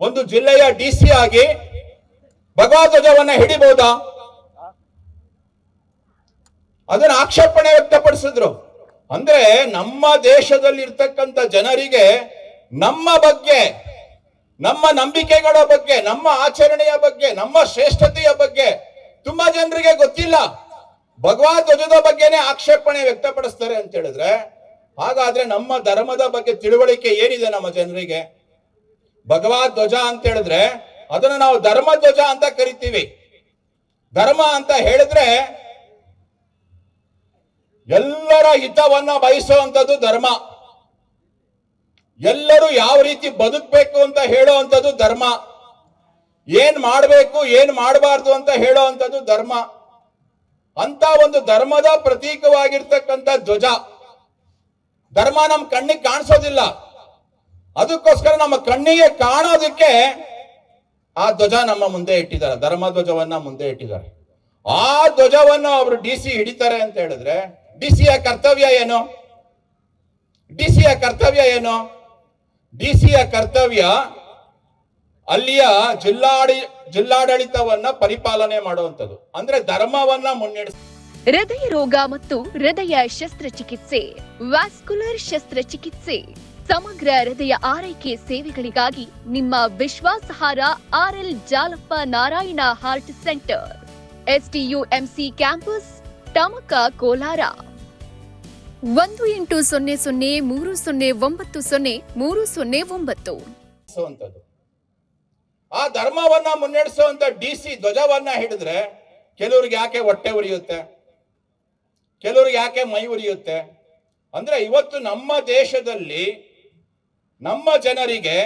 ಒಂದು ಜಿಲ್ಲೆಯ D C ಆಗಿ ಭಗವಧ್ವಜವನ್ನ ಹಿಡಿಬಹುದಾ ಅದನ್ನ ಆಕ್ಷೇಪಣೆ ವ್ಯಕ್ತಪಡಿಸಿದ್ರು. ಅಂದ್ರೆ ನಮ್ಮ ದೇಶದಲ್ಲಿ ಇರ್ತಕ್ಕಂಥ ಜನರಿಗೆ ನಮ್ಮ ಬಗ್ಗೆ, ನಮ್ಮ ನಂಬಿಕೆಗಳ ಬಗ್ಗೆ, ನಮ್ಮ ಆಚರಣೆಯ ಬಗ್ಗೆ, ನಮ್ಮ ಶ್ರೇಷ್ಠತೆಯ ಬಗ್ಗೆ ತುಂಬಾ ಜನರಿಗೆ ಗೊತ್ತಿಲ್ಲ. ಭಗವದ್ ಧ್ವಜದ ಬಗ್ಗೆನೇ ಆಕ್ಷೇಪಣೆ ವ್ಯಕ್ತಪಡಿಸ್ತಾರೆ ಅಂತ ಹೇಳಿದ್ರೆ, ಹಾಗಾದ್ರೆ ನಮ್ಮ ಧರ್ಮದ ಬಗ್ಗೆ ತಿಳುವಳಿಕೆ ಏನಿದೆ ನಮ್ಮ ಜನರಿಗೆ? ಭಗವದ್ ಧ್ವಜ ಅಂತ ಹೇಳಿದ್ರೆ ಅದನ್ನು ನಾವು ಧರ್ಮ ಧ್ವಜ ಅಂತ ಕರಿತೀವಿ. ಧರ್ಮ ಅಂತ ಹೇಳಿದ್ರೆ ಎಲ್ಲರ ಹಿತವನ್ನ ಬಯಸುವಂಥದ್ದು ಧರ್ಮ. ಎಲ್ಲರೂ ಯಾವ ರೀತಿ ಬದುಕಬೇಕು ಅಂತ ಹೇಳುವಂಥದ್ದು ಧರ್ಮ. ಏನ್ ಮಾಡಬೇಕು, ಏನ್ ಮಾಡಬಾರ್ದು ಅಂತ ಹೇಳುವಂಥದ್ದು ಧರ್ಮ. ಅಂತ ಒಂದು ಧರ್ಮದ ಪ್ರತೀಕವಾಗಿರ್ತಕ್ಕಂಥ ಧ್ವಜ. ಧರ್ಮ ನಮ್ ಕಣ್ಣಿಗೆ ಕಾಣಿಸೋದಿಲ್ಲ. ಅದಕ್ಕೋಸ್ಕರ ನಮ್ಮ ಕಣ್ಣಿಗೆ ಕಾಣೋದಕ್ಕೆ ಆ ಧ್ವಜ ನಮ್ಮ ಮುಂದೆ ಇಟ್ಟಿದ್ದಾರೆ. ಧರ್ಮ ಧ್ವಜವನ್ನ ಮುಂದೆ ಇಟ್ಟಿದ್ದಾರೆ. ಆ ಧ್ವಜವನ್ನು ಅವರು ಡಿ ಸಿ ಹಿಡಿತಾರೆ ಅಂತ ಹೇಳಿದ್ರೆ, ಡಿ ಸಿಯ ಕರ್ತವ್ಯ ಏನು? ಡಿ ಸಿಯ ಕರ್ತವ್ಯ ಏನು? ಡಿ ಸಿಯ ಕರ್ತವ್ಯ ಅಲ್ಲಿಯ ಜಿಲ್ಲಾಡಿ, ಜಿಲ್ಲಾಡಳಿತವನ್ನ ಪರಿಪಾಲನೆ ಮಾಡುವಂಥದ್ದು. ಅಂದ್ರೆ ಧರ್ಮವನ್ನ ಮುನ್ನಡೆಸ, ಹೃದಯ ರೋಗ ಮತ್ತು ಹೃದಯ ಶಸ್ತ್ರಚಿಕಿತ್ಸೆ ವ್ಯಾಸ್ಕುಲರ್ ಶಸ್ತ್ರಚಿಕಿತ್ಸೆ. ಸಮಗ್ರ ಹೃದಯ ಆರೈಕೆ ಸೇವೆಗಳಿಗಾಗಿ ನಿಮ್ಮ ವಿಶ್ವಾಸಾರ್ಹ RL Jalappa Narayana heart centre. STUMC campus, Tamaka Kolar. ಒಂದು ಎಂಟು ಸೊನ್ನೆ ಸೊನ್ನೆ ಮೂರು ಸೊನ್ನೆ ಒಂಬತ್ತು ಸೊನ್ನೆ ಮೂರು ಸೊನ್ನೆ ಒಂಬತ್ತು. ಆ ಧರ್ಮವನ್ನ ಮುನ್ನಡೆಸುವಂತ ಡಿ ಸಿ ಧ್ವಜವನ್ನ ಹಿಡಿದ್ರೆ ಕೆಲವ್ರಿಗೆ ಯಾಕೆ ಹೊಟ್ಟೆ ಉರಿಯುತ್ತೆ? ಕೆಲವ್ರಿಗೆ ಯಾಕೆ ಮೈ ಉರಿಯುತ್ತೆ? ಅಂದ್ರೆ ಇವತ್ತು ನಮ್ಮ ದೇಶದಲ್ಲಿ ನಮ್ಮ ಜನರಿಗೆ,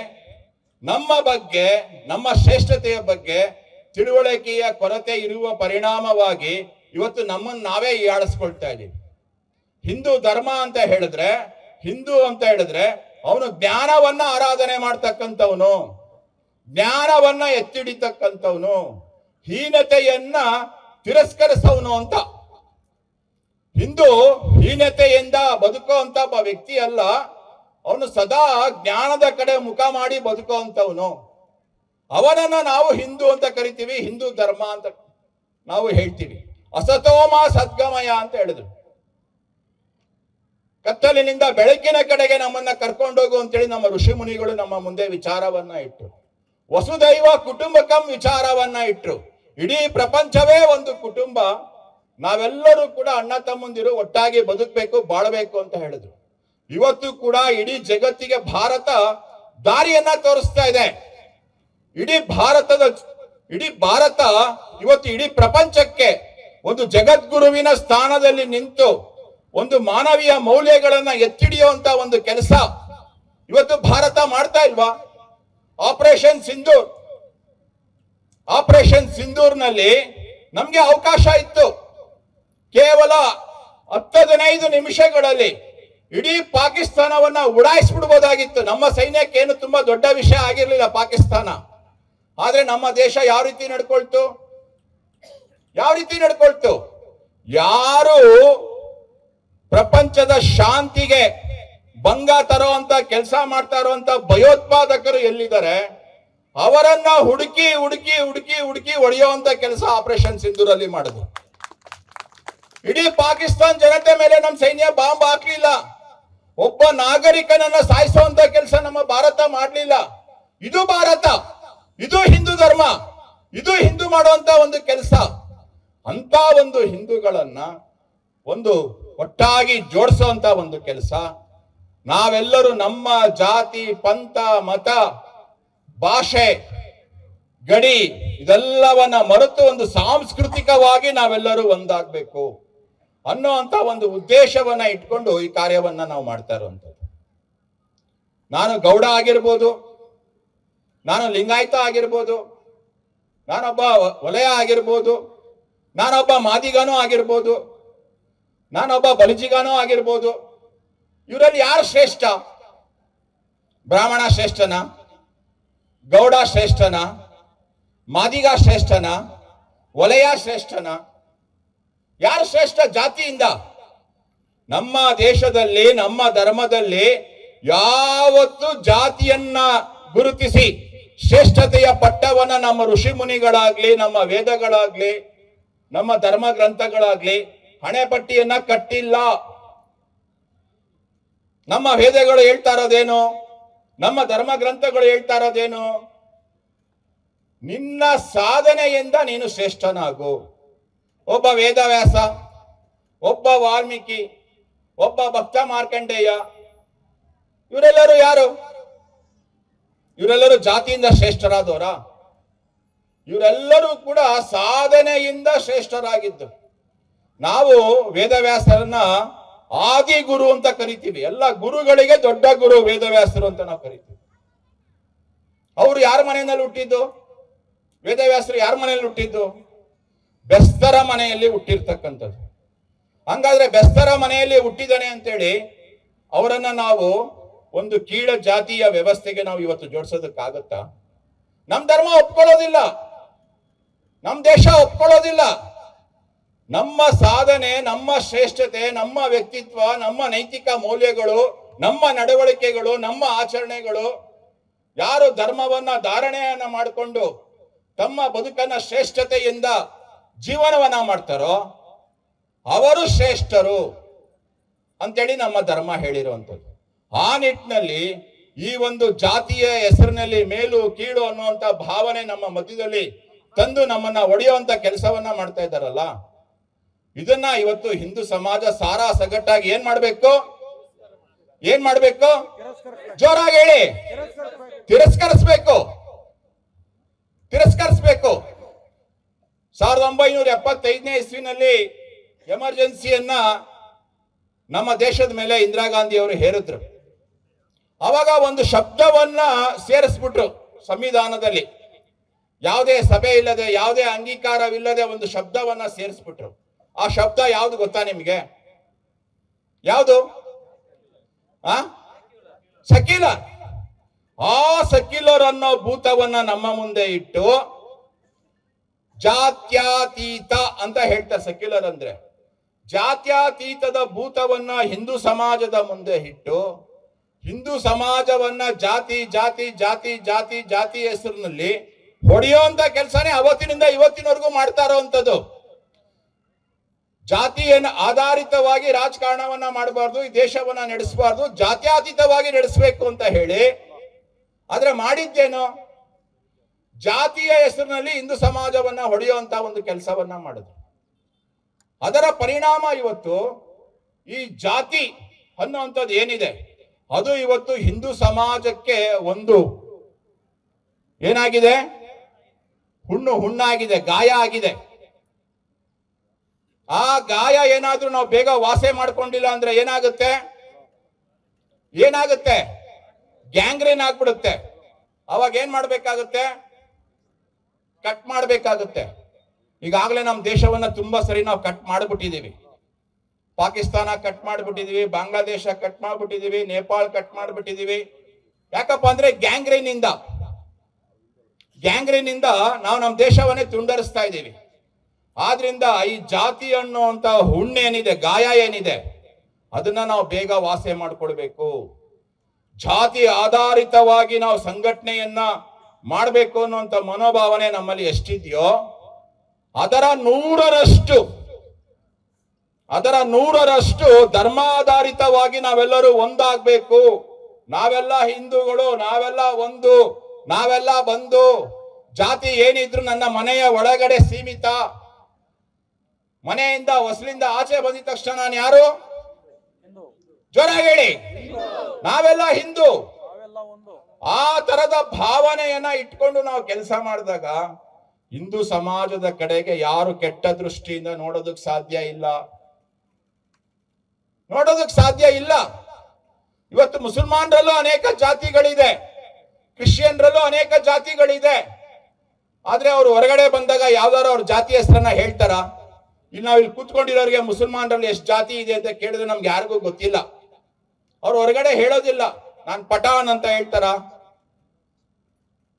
ನಮ್ಮ ಬಗ್ಗೆ, ನಮ್ಮ ಶ್ರೇಷ್ಠತೆಯ ಬಗ್ಗೆ ತಿಳುವಳಿಕೆಯ ಕೊರತೆ ಇರುವ ಪರಿಣಾಮವಾಗಿ ಇವತ್ತು ನಮ್ಮನ್ನು ನಾವೇ ಆಡಿಸ್ಕೊಳ್ತಾ ಇದ್ದೀವಿ. ಹಿಂದೂ ಧರ್ಮ ಅಂತ ಹೇಳಿದ್ರೆ, ಹಿಂದೂ ಅಂತ ಹೇಳಿದ್ರೆ ಅವನು ಜ್ಞಾನವನ್ನ ಆರಾಧನೆ ಮಾಡ್ತಕ್ಕಂಥವನು, ಜ್ಞಾನವನ್ನ ಎತ್ತಿಡಿತಕ್ಕಂಥವನು, ಹೀನತೆಯನ್ನ ತಿರಸ್ಕರಿಸವನು ಅಂತ. ಹಿಂದೂ ಹೀನತೆಯಿಂದ ಬದುಕುವಂತ ಒಬ್ಬ ವ್ಯಕ್ತಿ ಅಲ್ಲ ಅವನು ಸದಾ ಜ್ಞಾನದ ಕಡೆ ಮುಖ ಮಾಡಿ ಬದುಕುವಂತವನು ಅವನನ್ನು ನಾವು ಹಿಂದೂ ಅಂತ ಕರಿತೀವಿ, ಹಿಂದೂ ಧರ್ಮ ಅಂತ ನಾವು ಹೇಳ್ತೀವಿ. ಅಸತೋಮ ಸದ್ಗಮಯ ಅಂತ ಹೇಳಿದ್ರು. ಕತ್ತಲಿನಿಂದ ಬೆಳಕಿನ ಕಡೆಗೆ ನಮ್ಮನ್ನ ಕರ್ಕೊಂಡೋಗು ಅಂತೇಳಿ ನಮ್ಮ ಋಷಿ ಮುನಿಗಳು ನಮ್ಮ ಮುಂದೆ ವಿಚಾರವನ್ನ ಇಟ್ಟರು ವಸುದೈವ ಕುಟುಂಬಕಂ ವಿಚಾರವನ್ನ ಇಟ್ಟರು ಇಡೀ ಪ್ರಪಂಚವೇ ಒಂದು ಕುಟುಂಬ. ನಾವೆಲ್ಲರೂ ಕೂಡ ಅಣ್ಣ ತಮ್ಮಂದಿರು ಒಟ್ಟಾಗಿ ಬದುಕಬೇಕು, ಬಾಳಬೇಕು ಅಂತ ಹೇಳಿದ್ರು. ಇವತ್ತು ಕೂಡ ಇಡೀ ಜಗತ್ತಿಗೆ ಭಾರತ ದಾರಿಯನ್ನ ತೋರಿಸ್ತಾ ಇದೆ. ಇಡೀ ಭಾರತದ ಇಡೀ ಭಾರತ ಇವತ್ತು ಇಡೀ ಪ್ರಪಂಚಕ್ಕೆ ಒಂದು ಜಗದ್ಗುರುವಿನ ಸ್ಥಾನದಲ್ಲಿ ನಿಂತು ಒಂದು ಮಾನವೀಯ ಮೌಲ್ಯಗಳನ್ನ ಎತ್ತಿಡಿಯುವಂತ ಒಂದು ಕೆಲಸ ಇವತ್ತು ಭಾರತ ಮಾಡ್ತಾ ಇಲ್ವಾ? ಆಪರೇಷನ್ ಸಿಂಧೂರ್, ಆಪರೇಷನ್ ಸಿಂಧೂರ್ನಲ್ಲಿ ನಮ್ಗೆ ಅವಕಾಶ ಇತ್ತು. ಕೇವಲ ಹತ್ತು ಹದಿನೈದು ನಿಮಿಷಗಳಲ್ಲಿ ಇಡೀ ಪಾಕಿಸ್ತಾನವನ್ನ ಉಡಾಯಿಸ್ಬಿಡ್ಬೋದಾಗಿತ್ತು. ನಮ್ಮ ಸೈನ್ಯಕ್ಕೆ ಏನು ತುಂಬಾ ದೊಡ್ಡ ವಿಷಯ ಆಗಿರಲಿಲ್ಲ ಪಾಕಿಸ್ತಾನ. ಆದ್ರೆ ನಮ್ಮ ದೇಶ ಯಾವ ರೀತಿ ನಡ್ಕೊಳ್ತು? ಯಾವ ರೀತಿ ನಡ್ಕೊಳ್ತು? ಯಾರು ಪ್ರಪಂಚದ ಶಾಂತಿಗೆ ಭಂಗ ತರುವಂತ ಕೆಲಸ ಮಾಡ್ತಾ ಇರುವಂತ ಭಯೋತ್ಪಾದಕರು ಎಲ್ಲಿದ್ದಾರೆ? ಅವರನ್ನ ಹುಡುಕಿ ಹುಡುಕಿ ಹುಡುಕಿ ಹುಡುಕಿ ಹೊಡೆಯುವಂತ ಕೆಲಸ ಆಪರೇಷನ್ ಸಿಂಧೂರಲ್ಲಿ ಮಾಡಿದ್ರು. ಇಡೀ ಪಾಕಿಸ್ತಾನ್ ಜನತೆ ಮೇಲೆ ನಮ್ಮ ಸೈನ್ಯ ಬಾಂಬ್ ಹಾಕ್ಲಿಲ್ಲ. ಒಬ್ಬ ನಾಗರಿಕನನ್ನ ಸಾಯಿಸುವಂತ ಕೆಲಸ ನಮ್ಮ ಭಾರತ ಮಾಡಲಿಲ್ಲ. ಇದು ಭಾರತ. ಇದು ಹಿಂದೂ ಧರ್ಮ. ಇದು ಹಿಂದೂ ಮಾಡುವಂತ ಒಂದು ಕೆಲಸ. ಅಂತ ಒಂದು ಹಿಂದೂಗಳನ್ನ ಒಂದು ಒಟ್ಟಾಗಿ ಜೋಡಿಸುವಂತ ಒಂದು ಕೆಲಸ. ನಾವೆಲ್ಲರೂ ನಮ್ಮ ಜಾತಿ, ಪಂಥ, ಮತ, ಭಾಷೆ, ಗಡಿ ಇದೆಲ್ಲವನ್ನ ಮರೆತು ಒಂದು ಸಾಂಸ್ಕೃತಿಕವಾಗಿ ನಾವೆಲ್ಲರೂ ಒಂದಾಗಬೇಕು. ಅನ್ನುವಂತ ಒಂದು ಉದ್ದೇಶವನ್ನ ಇಟ್ಕೊಂಡು ಈ ಕಾರ್ಯವನ್ನ ನಾವು ಮಾಡ್ತಾ ಇರುವಂಥದ್ದು. ನಾನು ಗೌಡ ಆಗಿರ್ಬೋದು, ನಾನು ಲಿಂಗಾಯತ ಆಗಿರ್ಬೋದು, ನಾನೊಬ್ಬ ವಲಯ ಆಗಿರ್ಬೋದು, ನಾನೊಬ್ಬ ಮಾದಿಗನೂ ಆಗಿರ್ಬೋದು, ನಾನೊಬ್ಬ ಬಲಿಜಿಗನೂ ಆಗಿರ್ಬೋದು, ಇವರಲ್ಲಿ ಯಾರು ಶ್ರೇಷ್ಠ? ಬ್ರಾಹ್ಮಣ ಶ್ರೇಷ್ಠನ? ಗೌಡ ಶ್ರೇಷ್ಠನ? ಮಾದಿಗ ಶ್ರೇಷ್ಠನ? ವಲಯ ಶ್ರೇಷ್ಠನ? ಯಾರು ಶ್ರೇಷ್ಠ ಜಾತಿಯಿಂದ? ನಮ್ಮ ದೇಶದಲ್ಲಿ, ನಮ್ಮ ಧರ್ಮದಲ್ಲಿ ಯಾವತ್ತು ಜಾತಿಯನ್ನ ಗುರುತಿಸಿ, ಶ್ರೇಷ್ಠತೆಯ ಪಟ್ಟವನ್ನ ನಮ್ಮ ಋಷಿ ಮುನಿಗಳಾಗ್ಲಿ, ನಮ್ಮ ವೇದಗಳಾಗ್ಲಿ, ನಮ್ಮ ಧರ್ಮ ಗ್ರಂಥಗಳಾಗ್ಲಿ ಹಣೆ ಪಟ್ಟಿಯನ್ನ ಕಟ್ಟಿಲ್ಲ. ನಮ್ಮ ವೇದಗಳು ಹೇಳ್ತಾ ಇರೋದೇನು? ನಮ್ಮ ಧರ್ಮ ಗ್ರಂಥಗಳು ಹೇಳ್ತಾ ಇರೋದೇನು? ನಿನ್ನ ಸಾಧನೆಯಿಂದ ನೀನು ಶ್ರೇಷ್ಠನಾಗು. ಒಬ್ಬ ವೇದವ್ಯಾಸ, ಒಬ್ಬ ವಾಲ್ಮೀಕಿ, ಒಬ್ಬ ಭಕ್ತ ಮಾರ್ಕಂಡೇಯ, ಇವರೆಲ್ಲರೂ ಯಾರು? ಇವರೆಲ್ಲರೂ ಜಾತಿಯಿಂದ ಶ್ರೇಷ್ಠರಾದವರ? ಇವರೆಲ್ಲರೂ ಕೂಡ ಸಾಧನೆಯಿಂದ ಶ್ರೇಷ್ಠರಾಗಿದ್ದು. ನಾವು ವೇದವ್ಯಾಸರನ್ನ ಆದಿ ಗುರು ಅಂತ ಕರಿತೀವಿ. ಎಲ್ಲ ಗುರುಗಳಿಗೆ ದೊಡ್ಡ ಗುರು ವೇದವ್ಯಾಸರು ಅಂತ ನಾವು ಕರಿತೀವಿ. ಅವರು ಯಾರ ಮನೆಯಲ್ಲಿ ಹುಟ್ಟಿದ್ದು? ವೇದವ್ಯಾಸರು ಯಾರ ಮನೆಯಲ್ಲಿ ಹುಟ್ಟಿದ್ದು? ಬೆಸ್ತರ ಮನೆಯಲ್ಲಿ ಹುಟ್ಟಿರ್ತಕ್ಕಂಥದ್ದು. ಹಂಗಾದ್ರೆ ಬೆಸ್ತರ ಮನೆಯಲ್ಲಿ ಹುಟ್ಟಿದಾನೆ ಅಂತೇಳಿ ಅವರನ್ನ ನಾವು ಒಂದು ಕೀಳ ಜಾತಿಯ ವ್ಯವಸ್ಥೆಗೆ ನಾವು ಇವತ್ತು ಜೋಡಿಸೋದಕ್ಕಾಗತ್ತಾ? ನಮ್ ಧರ್ಮ ಒಪ್ಕೊಳ್ಳೋದಿಲ್ಲ. ನಮ್ ದೇಶ ಒಪ್ಕೊಳ್ಳೋದಿಲ್ಲ. ನಮ್ಮ ಸಾಧನೆ, ನಮ್ಮ ಶ್ರೇಷ್ಠತೆ, ನಮ್ಮ ವ್ಯಕ್ತಿತ್ವ, ನಮ್ಮ ನೈತಿಕ ಮೌಲ್ಯಗಳು, ನಮ್ಮ ನಡವಳಿಕೆಗಳು, ನಮ್ಮ ಆಚರಣೆಗಳು, ಯಾರು ಧರ್ಮವನ್ನ ಧಾರಣೆಯನ್ನ ಮಾಡಿಕೊಂಡು ತಮ್ಮ ಬದುಕನ್ನ ಶ್ರೇಷ್ಠತೆಯಿಂದ ಜೀವನವನ್ನ ಮಾಡ್ತಾರೋ, ಅವರು ಶ್ರೇಷ್ಠರು ಅಂತೇಳಿ ನಮ್ಮ ಧರ್ಮ ಹೇಳಿರುವಂಥದ್ದು. ಆ ನಿಟ್ಟಿನಲ್ಲಿ ಈ ಒಂದು ಜಾತಿಯ ಹೆಸರಿನಲ್ಲಿ ಮೇಲು, ಕೀಳು ಅನ್ನುವಂತ ಭಾವನೆ ನಮ್ಮ ಮಧ್ಯದಲ್ಲಿ ತಂದು ನಮ್ಮನ್ನ ಒಡೆಯುವಂತ ಕೆಲಸವನ್ನ ಮಾಡ್ತಾ ಇದ್ದಾರಲ್ಲ, ಇದನ್ನ ಇವತ್ತು ಹಿಂದೂ ಸಮಾಜ ಸಾರಾ ಸಗಟ್ಟಾಗಿ ಏನ್ ಮಾಡ್ಬೇಕು? ಏನ್ ಮಾಡ್ಬೇಕು? ಜೋರಾಗಿ ಹೇಳಿ. ತಿರಸ್ಕರಿಸ್ಬೇಕು. ತಿರಸ್ಕರಿಸ್ಬೇಕು. ಒಂಬೈನೂರ ಎಪ್ಪತ್ತೈದನೇ ಇಸ್ವಿನಲ್ಲಿ ಎಮರ್ಜೆನ್ಸಿಯನ್ನ ನಮ್ಮ ದೇಶದ ಮೇಲೆ ಇಂದಿರಾ ಗಾಂಧಿ ಅವರು ಹೇರಿದ್ರು. ಅವಾಗ ಒಂದು ಶಬ್ದವನ್ನ ಸೇರಿಸ್ಬಿಟ್ರು ಸಂವಿಧಾನದಲ್ಲಿ. ಯಾವುದೇ ಸಭೆ ಇಲ್ಲದೆ, ಯಾವುದೇ ಅಂಗೀಕಾರವಿಲ್ಲದೆ ಒಂದು ಶಬ್ದವನ್ನ ಸೇರಿಸ್ಬಿಟ್ರು. ಆ ಶಬ್ದ ಯಾವ್ದು ಗೊತ್ತಾ ನಿಮಗೆ? ಯಾವುದು? ಆ? ಸಕೀಲ ಆ ಸಕೀಲರ್ ಅನ್ನೋ ಭೂತವನ್ನ ನಮ್ಮ ಮುಂದೆ ಇಟ್ಟು ಜಾತ್ಯಾತೀತ ಅಂತ ಹೇಳ್ತಾರೆ ಸೆಕ್ಯುಲರ್ ಅಂದ್ರೆ, ಜಾತ್ಯಾತೀತದ ಭೂತವನ್ನ ಹಿಂದೂ ಸಮಾಜದ ಮುಂದೆ ಇಟ್ಟು, ಹಿಂದೂ ಸಮಾಜವನ್ನ ಜಾತಿ ಜಾತಿ ಜಾತಿ ಜಾತಿ ಜಾತಿ ಹೆಸರಿನಲ್ಲಿ ಹೊಡೆಯುವಂತ ಕೆಲಸನೇ ಅವತ್ತಿನಿಂದ ಇವತ್ತಿನವರೆಗೂ ಮಾಡ್ತಾ ಇರೋವಂಥದ್ದು. ಜಾತಿಯನ್ನು ಆಧಾರಿತವಾಗಿ ರಾಜಕಾರಣವನ್ನ ಮಾಡಬಾರ್ದು, ಈ ದೇಶವನ್ನ ನಡೆಸಬಾರ್ದು, ಜಾತ್ಯಾತೀತವಾಗಿ ನಡೆಸಬೇಕು ಅಂತ ಹೇಳಿ, ಆದ್ರೆ ಮಾಡಿದ್ದೇನು? ಜಾತಿಯ ಹೆಸರಿನಲ್ಲಿ ಹಿಂದೂ ಸಮಾಜವನ್ನ ಹೊಡೆಯುವಂತ ಒಂದು ಕೆಲಸವನ್ನ ಮಾಡಿದ್ರು. ಅದರ ಪರಿಣಾಮ ಇವತ್ತು ಈ ಜಾತಿ ಅನ್ನುವಂಥದ್ದು ಏನಿದೆ? ಅದು ಇವತ್ತು ಹಿಂದೂ ಸಮಾಜಕ್ಕೆ ಒಂದು ಏನಾಗಿದೆ? ಹುಣ್ಣು ಹುಣ್ಣಾಗಿದೆ, ಗಾಯ ಆಗಿದೆ. ಆ ಗಾಯ ಏನಾದ್ರೂ ನಾವು ಬೇಗ ವಾಸೆ ಮಾಡ್ಕೊಂಡಿಲ್ಲ ಅಂದ್ರೆ ಏನಾಗುತ್ತೆ? ಏನಾಗುತ್ತೆ? ಗ್ಯಾಂಗ್ರೇನ್ ಆಗ್ಬಿಡುತ್ತೆ. ಅವಾಗ ಏನ್ ಮಾಡ್ಬೇಕಾಗುತ್ತೆ? ಕಟ್ ಮಾಡಬೇಕಾಗುತ್ತೆ. ಈಗಾಗಲೇ ನಮ್ಮ ದೇಶವನ್ನ ತುಂಬಾ ಸರಿ ನಾವು ಕಟ್ ಮಾಡಿಬಿಟ್ಟಿದ್ದೀವಿ ಪಾಕಿಸ್ತಾನ ಕಟ್ ಮಾಡಿಬಿಟ್ಟಿದೀವಿ, ಬಾಂಗ್ಲಾದೇಶ ಕಟ್ ಮಾಡಿಬಿಟ್ಟಿದೀವಿ, ನೇಪಾಳ ಕಟ್ ಮಾಡಿಬಿಟ್ಟಿದೀವಿ. ಯಾಕಪ್ಪ ಅಂದ್ರೆ ಗ್ಯಾಂಗ್ರೇನಿಂದ ಇಂದ ಇಂದ ನಾವು ನಮ್ಮ ದೇಶವನ್ನೇ ತುಂಡರಿಸ್ತಾ ಇದ್ದೀವಿ ಆದ್ರಿಂದ ಈ ಜಾತಿ ಅನ್ನುವಂತ ಹುಣ್ಣೇನಿದೆ ಗಾಯ ಏನಿದೆ, ಅದನ್ನ ನಾವು ಬೇಗ ವಾಸೆ ಮಾಡಿಕೊಳ್ಬೇಕು ಜಾತಿ ಆಧಾರಿತವಾಗಿ ನಾವು ಸಂಘಟನೆಯನ್ನ ಮಾಡಬೇಕು ಅನ್ನುವಂಥ ಮನೋಭಾವನೆ ನಮ್ಮಲ್ಲಿ ಎಷ್ಟಿದೆಯೋ, ಅದರ ನೂರರಷ್ಟು ಅದರ ನೂರರಷ್ಟು ಧರ್ಮಾಧಾರಿತವಾಗಿ ನಾವೆಲ್ಲರೂ ಒಂದಾಗಬೇಕು. ನಾವೆಲ್ಲ ಹಿಂದೂಗಳು, ನಾವೆಲ್ಲ ಒಂದು, ನಾವೆಲ್ಲ ಬಂದು, ಜಾತಿ ಏನಿದ್ರು ನನ್ನ ಮನೆಯ ಒಳಗಡೆ ಸೀಮಿತ. ಮನೆಯಿಂದ, ಹೊಸಲಿಂದ ಆಚೆ ಬಂದಿದ ತಕ್ಷಣ ನಾನು ಯಾರು? ಜ್ವರ ಹೇಳಿ. ನಾವೆಲ್ಲ ಹಿಂದೂ. ಆ ತರದ ಭಾವನೆಯನ್ನ ಇಟ್ಕೊಂಡು ನಾವು ಕೆಲಸ ಮಾಡಿದಾಗ ಹಿಂದೂ ಸಮಾಜದ ಕಡೆಗೆ ಯಾರು ಕೆಟ್ಟ ದೃಷ್ಟಿಯಿಂದ ನೋಡೋದಕ್ ಸಾಧ್ಯ ಇಲ್ಲ. ನೋಡೋದಕ್ ಸಾಧ್ಯ ಇಲ್ಲ. ಇವತ್ತು ಮುಸಲ್ಮಾನರಲ್ಲೂ ಅನೇಕ ಜಾತಿಗಳಿದೆ. ಕ್ರಿಶ್ಚಿಯನ್ರಲ್ಲೂ ಅನೇಕ ಜಾತಿಗಳಿದೆ. ಆದ್ರೆ ಅವ್ರು ಹೊರಗಡೆ ಬಂದಾಗ ಯಾವ್ದಾರು ಅವ್ರ ಜಾತಿ ಹೆಸರನ್ನ ಹೇಳ್ತಾರ? ಇಲ್ಲಿ ನಾವು ಇಲ್ಲಿ ಕೂತ್ಕೊಂಡಿರೋರಿಗೆ ಮುಸಲ್ಮಾನರಲ್ಲಿ ಎಷ್ಟು ಜಾತಿ ಇದೆ ಅಂತ ಕೇಳಿದ್ರೆ ನಮ್ಗೆ ಯಾರಿಗೂ ಗೊತ್ತಿಲ್ಲ. ಅವ್ರು ಹೊರಗಡೆ ಹೇಳೋದಿಲ್ಲ. ನಾನು ಪಠಾನ್ ಅಂತ ಹೇಳ್ತಾರ?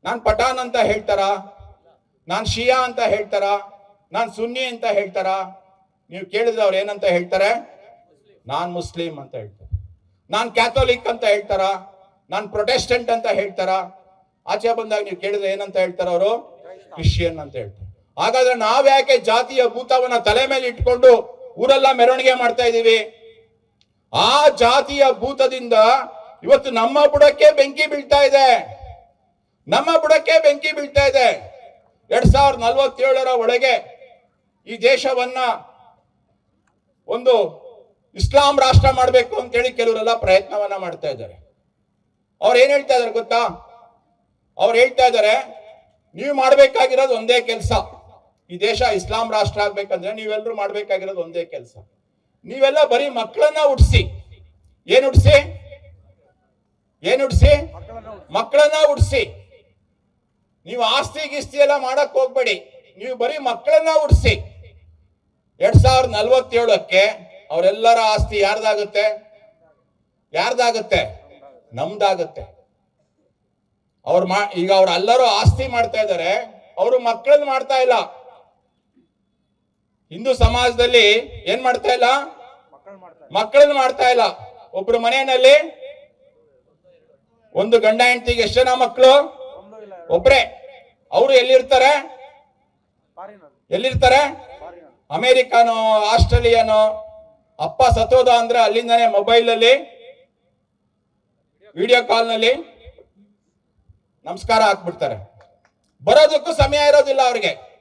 ನಾನ್ ಪಠಾನ್ ಅಂತ ಹೇಳ್ತಾರ? ನಾನು ಶಿಯಾ ಅಂತ ಹೇಳ್ತಾರ? ನಾನು ಸುನ್ನಿ ಅಂತ ಹೇಳ್ತಾರ? ನೀವು ಕೇಳಿದ್ರೆ ಅವ್ರು ಏನಂತ ಹೇಳ್ತಾರೆ? ನಾನ್ ಮುಸ್ಲಿಂ ಅಂತ ಹೇಳ್ತಾರೆ. ನಾನ್ ಕ್ಯಾಥೋಲಿಕ್ ಅಂತ ಹೇಳ್ತಾರ? ನಾನ್ ಪ್ರೊಟೆಸ್ಟೆಂಟ್ ಅಂತ ಹೇಳ್ತಾರ? ಆಚೆ ಬಂದಾಗ ನೀವು ಕೇಳಿದ್ರೆ ಏನಂತ ಹೇಳ್ತಾರ ಅವರು? ಕ್ರಿಶ್ಚಿಯನ್ ಅಂತ ಹೇಳ್ತಾರೆ. ಹಾಗಾದ್ರೆ ನಾವ್ ಯಾಕೆ ಜಾತಿಯ ಭೂತವನ್ನ ತಲೆ ಮೇಲೆ ಇಟ್ಕೊಂಡು ಊರೆಲ್ಲ ಮೆರವಣಿಗೆ ಮಾಡ್ತಾ ಇದೀವಿ? ಆ ಜಾತಿಯ ಭೂತದಿಂದ ಇವತ್ತು ನಮ್ಮ ಬುಡಕ್ಕೆ ಬೆಂಕಿ ಬೀಳ್ತಾ ಇದೆ. ನಮ್ಮ ಬುಡಕ್ಕೆ ಬೆಂಕಿ ಬೀಳ್ತಾ ಇದೆ. ಎರಡ್ ಸಾವಿರದ ನಲವತ್ತೇಳರ ಒಳಗೆ ಈ ದೇಶವನ್ನ ಒಂದು ಇಸ್ಲಾಂ ರಾಷ್ಟ್ರ ಮಾಡಬೇಕು ಅಂತೇಳಿ ಕೆಲವರೆಲ್ಲ ಪ್ರಯತ್ನವನ್ನ ಮಾಡ್ತಾ ಇದ್ದಾರೆ. ಅವ್ರು ಏನ್ ಹೇಳ್ತಾ ಇದಾರೆ ಗೊತ್ತಾ? ಅವ್ರು ಹೇಳ್ತಾ ಇದ್ದಾರೆ, ನೀವು ಮಾಡ್ಬೇಕಾಗಿರೋದು ಒಂದೇ ಕೆಲಸ. ಈ ದೇಶ ಇಸ್ಲಾಂ ರಾಷ್ಟ್ರ ಆಗ್ಬೇಕಂದ್ರೆ ನೀವೆಲ್ಲರೂ ಮಾಡ್ಬೇಕಾಗಿರೋದು ಒಂದೇ ಕೆಲಸ. ನೀವೆಲ್ಲ ಬರೀ ಮಕ್ಕಳನ್ನ ಹುಟ್ಟಿಸಿ ಏನ್ ಹುಟ್ಟಿಸಿ ಏನ್ ಹುಟ್ಟಿಸಿ ಮಕ್ಕಳನ್ನ ಹುಟ್ಟಿಸಿ ನೀವು ಆಸ್ತಿ ಗಿಸ್ತಿ ಎಲ್ಲ ಮಾಡಕ್ ಹೋಗ್ಬೇಡಿ. ನೀವು ಬರೀ ಮಕ್ಕಳನ್ನ ಉಡ್ಸಿ ಎರಡ್ ಸಾವಿರದ ನಲ್ವತ್ತೇಳಕ್ಕೆ ಅವರೆಲ್ಲರ ಆಸ್ತಿ ಯಾರ್ದಾಗುತ್ತೆ? ಯಾರ್ದಾಗುತ್ತೆ? ನಮ್ದಾಗುತ್ತೆ. ಅವ್ರು ಮಾ, ಈಗ ಅವ್ರು ಎಲ್ಲರೂ ಆಸ್ತಿ ಮಾಡ್ತಾ ಇದ್ದಾರೆ. ಅವರು ಮಕ್ಕಳನ್ನ ಮಾಡ್ತಾ ಇಲ್ಲ. ಹಿಂದೂ ಸಮಾಜದಲ್ಲಿ ಏನ್ ಮಾಡ್ತಾ ಇಲ್ಲ? ಮಕ್ಕಳನ್ನ ಮಾಡ್ತಾ ಇಲ್ಲ. ಒಬ್ರು ಮನೆಯಲ್ಲಿ ಒಂದು ಗಂಡ ಹೆಂಡತಿಗೆ ಎಷ್ಟು ಜನ ಮಕ್ಕಳು? ಒಬ್ರೆ, ಅವರು ಎಲ್ಲಿರ್ತಾರೆ? ಎಲ್ಲಿರ್ತಾರೆ? ಅಮೇರಿಕಾನೋ, ಆಸ್ಟ್ರೇಲಿಯಾನೋ, ಅಪ್ಪ ಸತೋದ ಅಂದ್ರೆ ಅಲ್ಲಿಂದಾನೆ ಮೊಬೈಲ್ ಅಲ್ಲಿ ವಿಡಿಯೋ ಕಾಲ್ನಲ್ಲಿ ನಮಸ್ಕಾರ ಹಾಕ್ಬಿಡ್ತಾರೆ. ಬರೋದಕ್ಕೂ ಸಮಯ ಇರೋದಿಲ್ಲ ಅವ್ರಿಗೆ.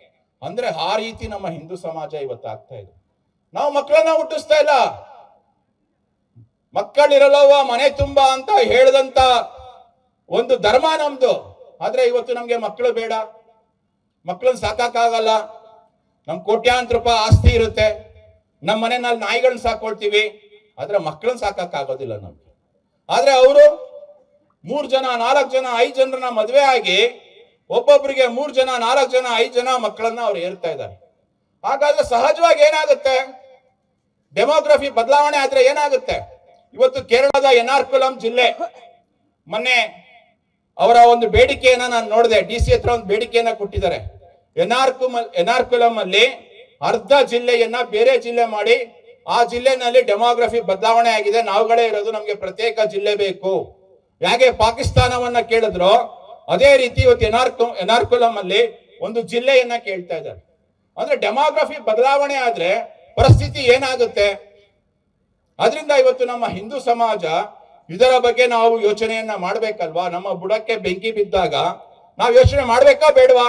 ಅಂದ್ರೆ ಆ ರೀತಿ ನಮ್ಮ ಹಿಂದೂ ಸಮಾಜ ಇವತ್ತು ಆಗ್ತಾ ಇದೆ. ನಾವು ಮಕ್ಕಳನ್ನ ಹುಟ್ಟಿಸ್ತಾ ಇಲ್ಲ. ಮಕ್ಕಳಿರಲ್ಲವ ಮನೆ ತುಂಬಾ ಅಂತ ಹೇಳಿದಂತ ಒಂದು ಧರ್ಮ ನಮ್ದು. ಆದ್ರೆ ಇವತ್ತು ನಮಗೆ ಮಕ್ಕಳು ಬೇಡ. ಮಕ್ಕಳನ್ನ ಸಾಕಾಗಲ್ಲ ನಮ್ ಕೋಟ್ಯಾಂತರ ರೂಪಾಯಿ ಆಸ್ತಿ ಇರುತ್ತೆ. ನಮ್ಮ ಮನೆಯಲ್ಲಿ ನಾಯಿಗಳನ್ನ ಸಾಕೊಳ್ತೀವಿ. ಆದ್ರೆ ಮಕ್ಕಳನ್ನ ಸಾಕಾಗೋದಿಲ್ಲ ನಮ್ಗೆ. ಆದ್ರೆ ಅವರು ಮೂರ್ ಜನ, ನಾಲ್ಕು ಜನ, ಐದು ಜನರನ್ನ ಮದುವೆ ಆಗಿ ಒಬ್ಬೊಬ್ಬರಿಗೆ ಮೂರ್ ಜನ, ನಾಲ್ಕು ಜನ, ಐದು ಜನ ಮಕ್ಕಳನ್ನ ಅವ್ರು ಏರ್ತಾ ಇದ್ದಾರೆ. ಹಾಗಾದ್ರೆ ಸಹಜವಾಗಿ ಏನಾಗುತ್ತೆ? ಡೆಮೋಗ್ರಫಿ ಬದಲಾವಣೆ ಆದ್ರೆ ಏನಾಗುತ್ತೆ? ಇವತ್ತು ಕೇರಳದ ಎನಾರ್ಕುಲಂ ಜಿಲ್ಲೆ, ಮೊನ್ನೆ ಅವರ ಒಂದು ಬೇಡಿಕೆಯನ್ನ ನಾನು ನೋಡಿದೆ. ಡಿ ಸಿ ಹತ್ರ ಒಂದು ಬೇಡಿಕೆಯನ್ನ ಕೊಟ್ಟಿದ್ದಾರೆ. ಎನ್ಆರ್ಕುಮ್ ಎನ್ಆರ್ಕುಲಂ ಅಲ್ಲಿ ಅರ್ಧ ಜಿಲ್ಲೆಯನ್ನ ಬೇರೆ ಜಿಲ್ಲೆ ಮಾಡಿ ಆ ಜಿಲ್ಲೆನಲ್ಲಿ ಡೆಮೋಗ್ರಫಿ ಬದಲಾವಣೆ ಆಗಿದೆ. ನಾವುಗಳೇ ಇರೋದು ನಮಗೆ ಪ್ರತ್ಯೇಕ ಜಿಲ್ಲೆ ಬೇಕು. ಹೇಗೆ ಪಾಕಿಸ್ತಾನವನ್ನ ಕೇಳಿದ್ರು ಅದೇ ರೀತಿ ಇವತ್ತು ಎನಾರ್ಕು ಎನಾರ್ಕುಲಂ ಅಲ್ಲಿ ಒಂದು ಜಿಲ್ಲೆಯನ್ನ ಕೇಳ್ತಾ ಇದ್ದಾರೆ. ಅಂದ್ರೆ ಡೆಮೋಗ್ರಫಿ ಬದಲಾವಣೆ ಆದ್ರೆ ಪರಿಸ್ಥಿತಿ ಏನಾಗುತ್ತೆ? ಅದರಿಂದ ಇವತ್ತು ನಮ್ಮ ಹಿಂದೂ ಸಮಾಜ ಇದರ ಬಗ್ಗೆ ನಾವು ಯೋಚನೆಯನ್ನ ಮಾಡ್ಬೇಕಲ್ವಾ? ನಮ್ಮ ಬುಡಕ್ಕೆ ಬೆಂಕಿ ಬಿದ್ದಾಗ ನಾವು ಯೋಚನೆ ಮಾಡ್ಬೇಕಾ ಬೇಡವಾ?